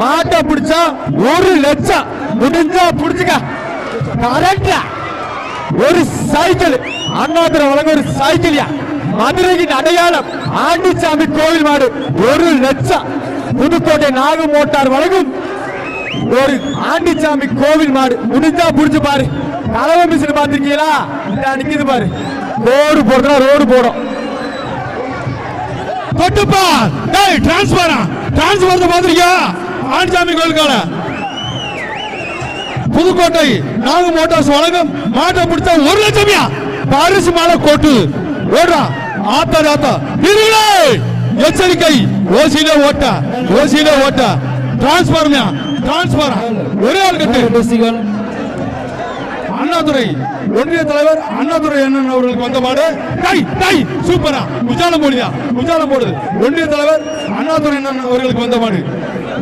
மாட்டை பிடிச்சா ஒரு லட்சம். முடிஞ்சா பிடிச்சுக்க. கரெக்டா ஒரு சைக்கிள். அண்ணாதுரை வழங்க ஒரு சைக்கிள்யா? மதுரையின் அடையாளம் ஆண்டிச்சாமி கோவில் மாடு. ஒரு லட்சம். புதுக்கோட்டை நாக மோட்டார் வழங்கும் ஒரு ஆண்டிச்சாமி கோவில் மாடு. முடிஞ்சா புடிச்சு பாரு. கலவை மிஷின் பாத்திருக்கீங்களா இந்த நிக்குது பாரு. ரோடு போடுறா ரோடு போடும். தொட்டுப்பா. டேய் டிரான்ஸ்பரா டிரான்ஸ்பர் பாத்திருக்கியா ஆண்சாமி கோயிலுக்கான புதுக்கோட்டை நாக மோட்டார்ஸ் வழங்கும் மாட்டை பிடிச்சா ஒரு லட்சமியா? பாரிசு மாலை கோட்டு. ஓடுறா. ஆத்தா ஆத்தா. எச்சரிக்கை. ஓசியில ஓட்ட. ஓசியில ஓட்ட. டிரான்ஸ்பார்மியா டிரான்ஸ்பார் ஒரே ஆள் கட்டு. அண்ணாதுரை. ஒன்றிய தலைவர் அண்ணாதுரை அண்ணன் அவர்களுக்கு வந்த மாடு. டை டை சூப்பரா. உஜாலம் போடுதா உஜாலம் போடுது ஒன்றிய தலைவர் அண்ணாதுரை அண்ணன் அவர்களுக்கு வந்த மாடு.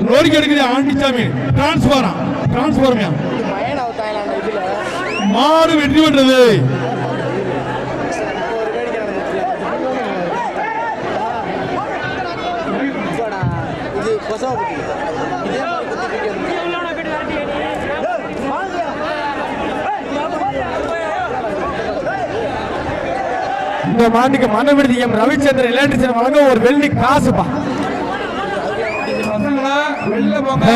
நோடிக்கை எடுக்குது ஆண்டிச்சாமி டிரான்ஸ்பரா டிரான்ஸ்பர்மியா மாடு வெற்றி பெற்றது. இது கொசவப்பட்டி இதே மாதிரி இந்த மாட்டுக்கு எம் ரவிச்சந்திரன் எலக்ட்ரிஷன் வழங்க ஒரு வெள்ளி காசுப்பா. வெளில போங்க.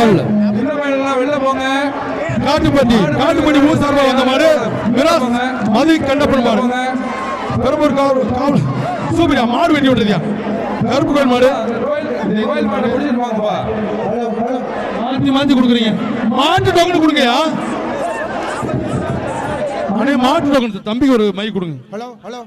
இந்த பையன்லாம் வெளில போங்க. காட்டுப்பட்டி காட்டுப்பட்டி ஊர் சார்பா வந்த மாடு மிராஸ் மதி கண்டப்பன் மாடு. பெரம்பூர் காவல் காவல் சூப்பரியா மாடு வெட்டி விட்டுறதியா கருப்பு கோயில் மாடு. கோயில் மாடு பிடிச்சிட்டு வாங்கப்பா மாத்தி மாத்தி கொடுக்குறீங்க. மாட்டு டோக்கன் கொடுங்கயா அண்ணே மாட்டு டோக்கன் தம்பிக்கு ஒரு மை கொடுங்க. Hello hello.